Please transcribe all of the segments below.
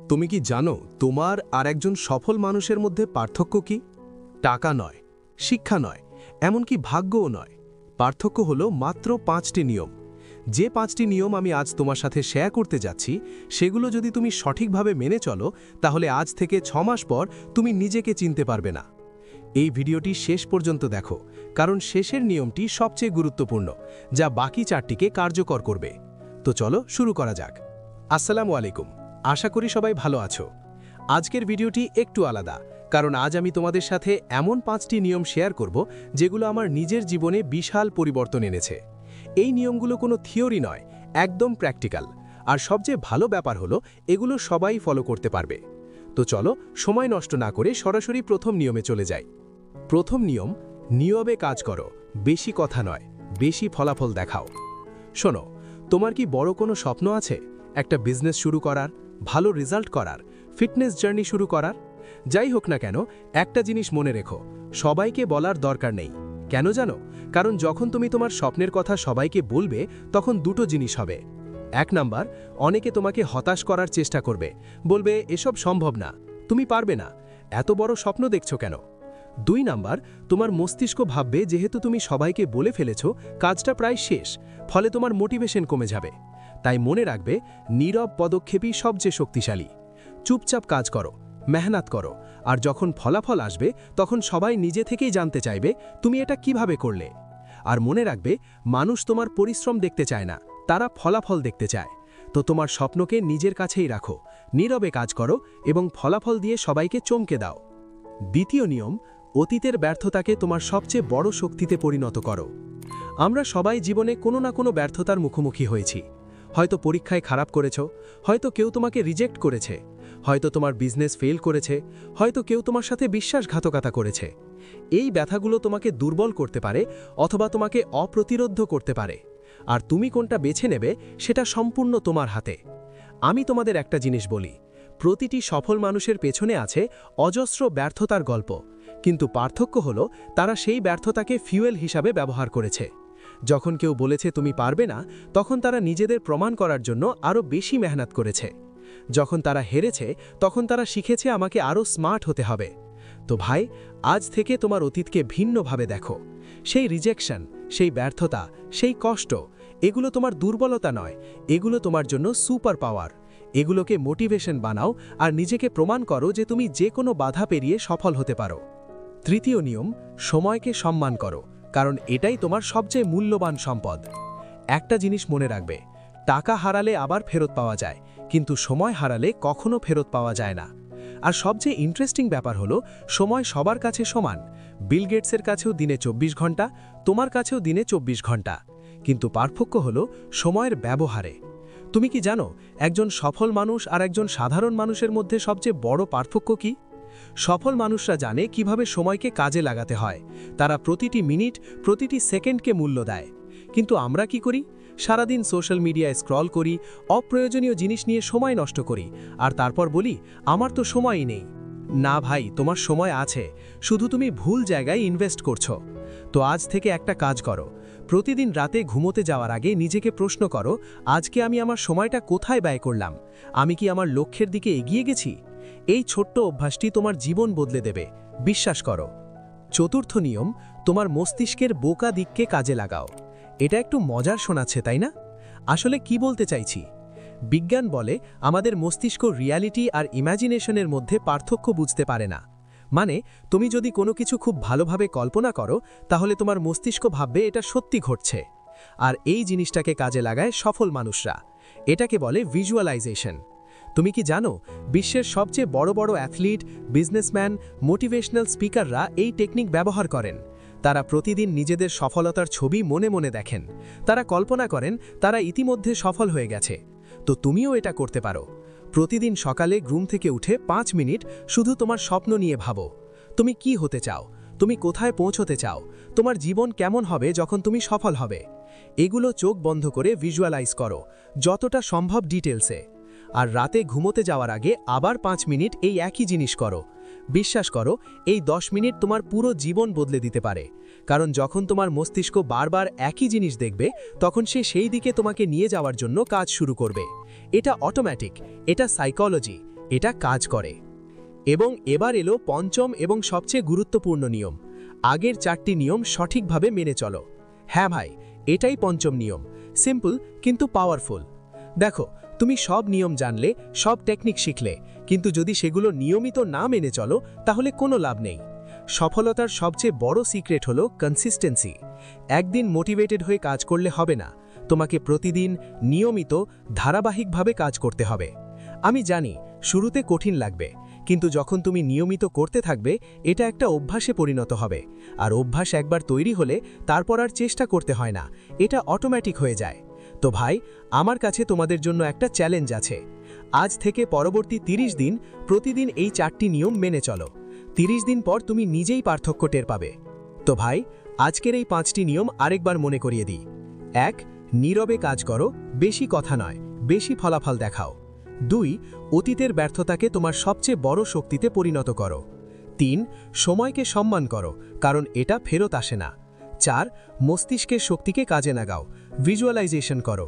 তুমি কি জানো তোমার আর একজন সফল মানুষের মধ্যে পার্থক্য কি? টাকা নয়, শিক্ষা নয়, এমনকি ভাগ্যও নয়। পার্থক্য হলো মাত্র পাঁচটি নিয়ম। যে পাঁচটি নিয়ম আমি আজ তোমার সাথে শেয়ার করতে যাচ্ছি, সেগুলো যদি তুমি সঠিকভাবে মেনে চলো, তাহলে আজ থেকে ছ মাস পর তুমি নিজেকে চিনতে পারবে না। এই ভিডিওটি শেষ পর্যন্ত দেখো, কারণ শেষের নিয়মটি সবচেয়ে গুরুত্বপূর্ণ, যা বাকি চারটিকে কার্যকর করবে। তো চলো শুরু করা যাক। আসসালামু আলাইকুম। আশা করি সবাই ভালো আছো। আজকের ভিডিওটি একটু আলাদা, কারণ আজ আমি তোমাদের সাথে এমন পাঁচটি নিয়ম শেয়ার করব যেগুলো আমার নিজের জীবনে বিশাল পরিবর্তন এনেছে। এই নিয়মগুলো কোনো থিওরি নয়, একদম প্র্যাকটিক্যাল। আর সবচেয়ে ভালো ব্যাপার হলো, এগুলো সবাই ফলো করতে পারবে। তো চলো, সময় নষ্ট না করে সরাসরি প্রথম নিয়মে চলে যাই। প্রথম নিয়ম নিয়মে কাজ করো, বেশি কথা নয়, বেশি ফলাফল দেখাও। শোনো, তোমার কি বড় কোনো স্বপ্ন আছে? একটা বিজনেস শুরু করার? ভালো রেজাল্ট করার, ফিটনেস জার্নি শুরু করার। যাই হোক না কেন, একটা জিনিস মনে রেখো, সবাইকে বলার দরকার নেই। কেন জানো? কারণ যখন তুমি তোমার স্বপ্নের কথা সবাইকে বলবে, তখন দুটো জিনিস হবে। এক নাম্বার, অনেকে তোমাকে হতাশ করার চেষ্টা করবে। বলবে, এসব সম্ভব না, তুমি পারবে না। এত বড় স্বপ্ন দেখছ কেন? দুই নাম্বার, তোমার মস্তিষ্ক ভাববে, যেহেতু তুমি সবাইকে বলে ফেলেছ, কাজটা প্রায় শেষ। ফলে তোমার মোটিভেশন কমে যাবে। তাই মনে রাখবে, নীরব পদক্ষেপই সবচেয়ে শক্তিশালী। চুপচাপ কাজ করো, মেহনত করো, আর যখন ফলাফল আসবে, তখন সবাই নিজে থেকেই জানতে চাইবে, তুমি এটা কীভাবে করলে? আর মনে রাখবে, মানুষ তোমার পরিশ্রম দেখতে চায় না, তারা ফলাফল দেখতে চায়। তো তোমার স্বপ্নকে নিজের কাছেই রাখো, নীরবে কাজ করো এবং ফলাফল দিয়ে সবাইকে চমকে দাও। দ্বিতীয় নিয়ম, অতীতের ব্যর্থতাকে তোমার সবচেয়ে বড় শক্তিতে পরিণত করো। আমরা সবাই জীবনে কোনো না কোনো ব্যর্থতার মুখোমুখি হয়েছি। হয়তো পরীক্ষায় খারাপ করেছ, হয়তো কেউ তোমাকে রিজেক্ট করেছে, হয়তো তোমার বিজনেস ফেল করেছে, হয়তো কেউ তোমার সাথে বিশ্বাসঘাতকতা করেছে। এই ব্যথাগুলো তোমাকে দুর্বল করতে পারে অথবা তোমাকে অপ্রতিরোধ করতে পারে। আর তুমি কোনটা বেছে নেবে সেটা সম্পূর্ণ তোমার হাতে। আমি তোমাদের একটা জিনিস বলি, প্রতিটি সফল মানুষের পেছনে আছে অজস্র ব্যর্থতার গল্প, কিন্তু পার্থক্য হল তারা সেই ব্যর্থতাকে ফিউয়েল হিসাবে ব্যবহার করেছে। যখন কেউ বলেছে, তুমি পারবে না, তখন তারা নিজেদের প্রমাণ করার জন্য আরও বেশি মেহনত করেছে। যখন তারা হেরেছে, তখন তারা শিখেছে আমাকে আরও স্মার্ট হতে হবে। তো ভাই, আজ থেকে তোমার অতীতকে ভিন্নভাবে দেখো। সেই রিজেকশন, সেই ব্যর্থতা, সেই কষ্ট, এগুলো তোমার দুর্বলতা নয়, এগুলো তোমার জন্য সুপার পাওয়ার। এগুলোকে মোটিভেশন বানাও আর নিজেকে প্রমাণ করো যে তুমি যে কোনো বাধা পেরিয়ে সফল হতে পারো। তৃতীয় নিয়ম, সময়কে সম্মান করো। কারণ এটাই তোমার সবচেয়ে মূল্যবান সম্পদ। একটা জিনিস মনে রাখবে, টাকা হারালে আবার ফেরত পাওয়া যায়, কিন্তু সময় হারালে কখনো ফেরত পাওয়া যায় না। আর সবচেয়ে ইন্টারেস্টিং ব্যাপার হলো, সময় সবার কাছে সমান। বিল গেটসের কাছেও দিনে ২৪ ঘণ্টা, তোমার কাছেও দিনে ২৪ ঘণ্টা। কিন্তু পার্থক্য হলো, সময়ের ব্যবহারে। তুমি কি জানো, একজন সফল মানুষ আর একজন সাধারণ মানুষের মধ্যে সবচেয়ে বড় পার্থক্য কি? সফল মানুষরা জানে কীভাবে সময়কে কাজে লাগাতে হয়। তারা প্রতিটি মিনিট, প্রতিটি সেকেন্ডকে মূল্য দেয়। কিন্তু আমরা কি করি? সারাদিন সোশ্যাল মিডিয়ায় স্ক্রল করি, অপ্রয়োজনীয় জিনিস নিয়ে সময় নষ্ট করি, আর তারপর বলি, আমার তো সময়ই নেই। না ভাই, তোমার সময় আছে। শুধু তুমি ভুল জায়গায় ইনভেস্ট করছ। তো আজ থেকে একটা কাজ করো। প্রতিদিন রাতে ঘুমোতে যাওয়ার আগে নিজেকে প্রশ্ন করো, আজকে আমি আমার সময়টা কোথায় ব্যয় করলাম? আমি কি আমার লক্ষ্যের দিকে এগিয়ে গেছি? এই ছোট্ট অভ্যাসটি তোমার জীবন বদলে দেবে। বিশ্বাস করো। চতুর্থ নিয়ম, তোমার মস্তিষ্কের বোকা দিককে কাজে লাগাও। এটা একটু মজার শোনাচ্ছে, তাই না? আসলে কি বলতে চাইছি? বিজ্ঞান বলে আমাদের মস্তিষ্ক রিয়ালিটি আর ইম্যাজিনেশনের মধ্যে পার্থক্য বুঝতে পারে না। মানে তুমি যদি কোনো কিছু খুব ভালোভাবে কল্পনা করো, তাহলে তোমার মস্তিষ্ক ভাববে এটা সত্যি ঘটছে। আর এই জিনিসটাকে কাজে লাগায় সফল মানুষরা। এটাকে বলে ভিজুয়ালাইজেশন তুমি কি জানো, বিশ্বের সবচেয়ে বড় বড় অ্যাথলিট, বিজনেসম্যান, মোটিভেশনাল স্পিকাররা এই টেকনিক ব্যবহার করেন। তারা প্রতিদিন নিজেদের সফলতার ছবি মনে মনে দেখেন। তারা কল্পনা করেন, তারা ইতিমধ্যে সফল হয়ে গেছে। তো তুমিও এটা করতে পারো। প্রতিদিন সকালে ঘুম থেকে উঠে পাঁচ মিনিট শুধু তোমার স্বপ্ন নিয়ে ভাবো। তুমি কি হতে চাও? তুমি কোথায় পৌঁছতে চাও? তোমার জীবন কেমন হবে যখন তুমি সফল হবে? এগুলো চোখ বন্ধ করে ভিজুয়ালাইজ করো, যতটা সম্ভব ডিটেলসে আর রাতে ঘুমোতে যাওয়ার আগে আবার পাঁচ মিনিট এই একই জিনিস করো। বিশ্বাস করো, এই দশ মিনিট তোমার পুরো জীবন বদলে দিতে পারে। কারণ যখন তোমার মস্তিষ্ক বারবার একই জিনিস দেখবে, তখন সে সেই দিকে তোমাকে নিয়ে যাওয়ার জন্য কাজ শুরু করবে। এটা অটোম্যাটিক এটা সাইকোলজি এটা কাজ করে। এবং এবার এলো পঞ্চম এবং সবচেয়ে গুরুত্বপূর্ণ নিয়ম। আগের চারটি নিয়ম সঠিকভাবে মেনে চলো। হ্যাঁ ভাই, এটাই পঞ্চম নিয়ম। সিম্পল কিন্তু পাওয়ারফুল দেখো তুমি সব নিয়ম জানলে, সব টেকনিক শিখলে, কিন্তু যদি সেগুলো নিয়মিত না মেনে চলো, তাহলে কোনো লাভ নেই। সফলতার সবচেয়ে বড় সিক্রেট হলো কনসিস্টেন্সি একদিন মোটিভেটেড হয়ে কাজ করলে হবে না। তোমাকে প্রতিদিন নিয়মিত, ধারাবাহিকভাবে কাজ করতে হবে। আমি জানি, শুরুতে কঠিন লাগবে, কিন্তু যখন তুমি নিয়মিত করতে থাকবে, এটা একটা অভ্যাসে পরিণত হবে। আর অভ্যাস একবার তৈরি হলে, তারপর আর চেষ্টা করতে হয় না। এটা অটোমেটিক হয়ে যায়। তো ভাই, আমার কাছে তোমাদের জন্য একটা চ্যালেঞ্জ আছে। আজ থেকে পরবর্তী 30 দিন প্রতিদিন এই চারটি নিয়ম মেনে চলো। 30 দিন পর তুমি নিজেই পার্থক্য টের পাবে। তো ভাই, আজকের এই পাঁচটি নিয়ম আরেকবার মনে করিয়ে দিই। এক, নীরবে কাজ করো, বেশি কথা নয়, বেশি ফলাফল দেখাও। দুই, অতীতের ব্যর্থতাকে তোমার সবচেয়ে বড় শক্তিতে পরিণত করো। তিন, সময়কে সম্মান করো, কারণ এটা ফেরত আসে না। চার, মস্তিষ্কের শক্তিকে কাজে লাগাও ভিজুয়ালাইজেশন করো।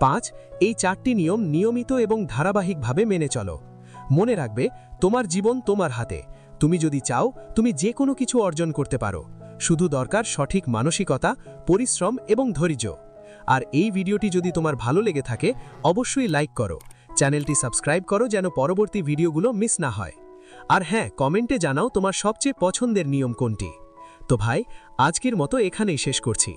পাঁচ, এই চারটি নিয়ম নিয়মিত এবং ধারাবাহিকভাবে মেনে চলো। মনে রাখবে, তোমার জীবন তোমার হাতে। তুমি যদি চাও, তুমি যে কোনো কিছু অর্জন করতে পারো। শুধু দরকার সঠিক মানসিকতা, পরিশ্রম এবং ধৈর্য। আর এই ভিডিওটি যদি তোমার ভালো লেগে থাকে, অবশ্যই লাইক করো। চ্যানেলটি সাবস্ক্রাইব করো যেন পরবর্তী ভিডিওগুলো মিস না হয়। আর হ্যাঁ কমেন্টে জানাও তোমার সবচেয়ে পছন্দের নিয়ম কোনটি। তো ভাই, আজকের মতো এখানেই শেষ করছি।